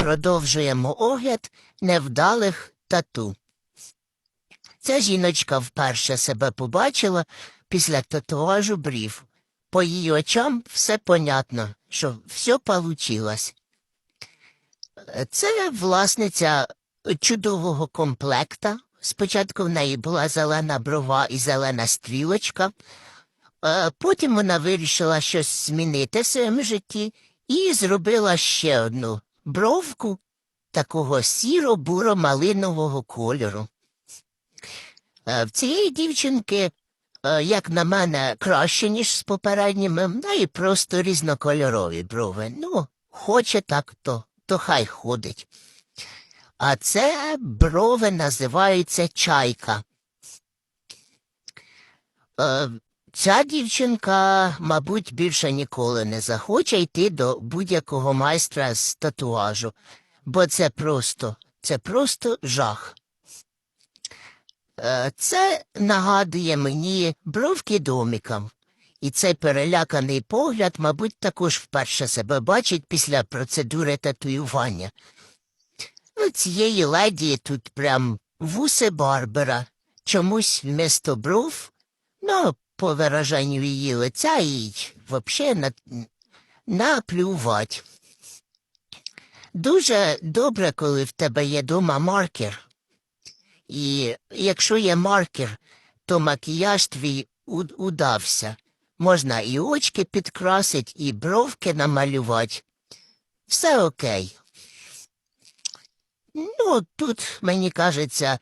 Продовжуємо огляд невдалих тату. Ця жіночка вперше себе побачила після татуажу брів. По її очам все понятно, що все получилось. Це власниця чудового комплекта. Спочатку в неї була зелена брова і зелена стрілочка. Е, Потім вона вирішила щось змінити в своєму житті і зробила ще одну бровку такого сіро-буро-малинового кольору. Е, В цієї дівчинки, е, як на мене, краще, ніж з попередніми, в неї просто різнокольорові брови. Ну, хоче так, то, то хай ходить. А це брови називаються чайка. Ця дівчинка, мабуть, більше ніколи не захоче йти до будь-якого майстра з татуажу, бо це просто, це просто жах. Е, Це нагадує мені бровки домикам. І цей переляканий погляд, мабуть, також вперше себе бачить після процедури татуювання. У цієї леді тут прям вуси Барбера, чомусь вмісто бров, ну, по вираженню її лиця і вообще на, наплювать. Дуже добре, коли в тебе є дома маркер. І якщо є маркер, то макіяж твій удався. Можна і очки підкрасить, і бровки намалювати. Все окей. Ну, тут, мені кажеться,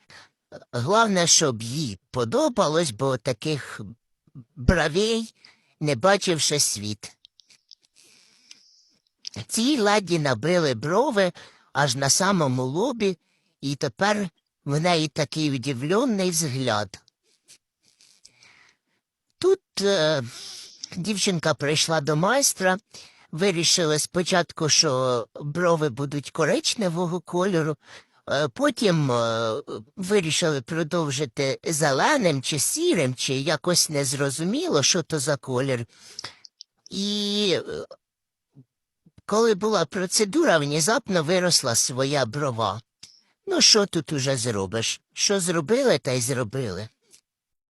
головне, щоб їй подобалось, бо таких бровей не бачив ще світ. Цій ладі набили брови аж на самому лобі, і тепер в неї такий удивлений взгляд. Тут е, дівчинка прийшла до майстра, вирішили спочатку, що брови будуть коричневого кольору, потім е, вирішили продовжити зеленим чи сірим, чи якось незрозуміло, що то за колір. І е, коли була процедура, внезапно виросла своя брова. Ну, що тут уже зробиш? Що зробили, та й зробили.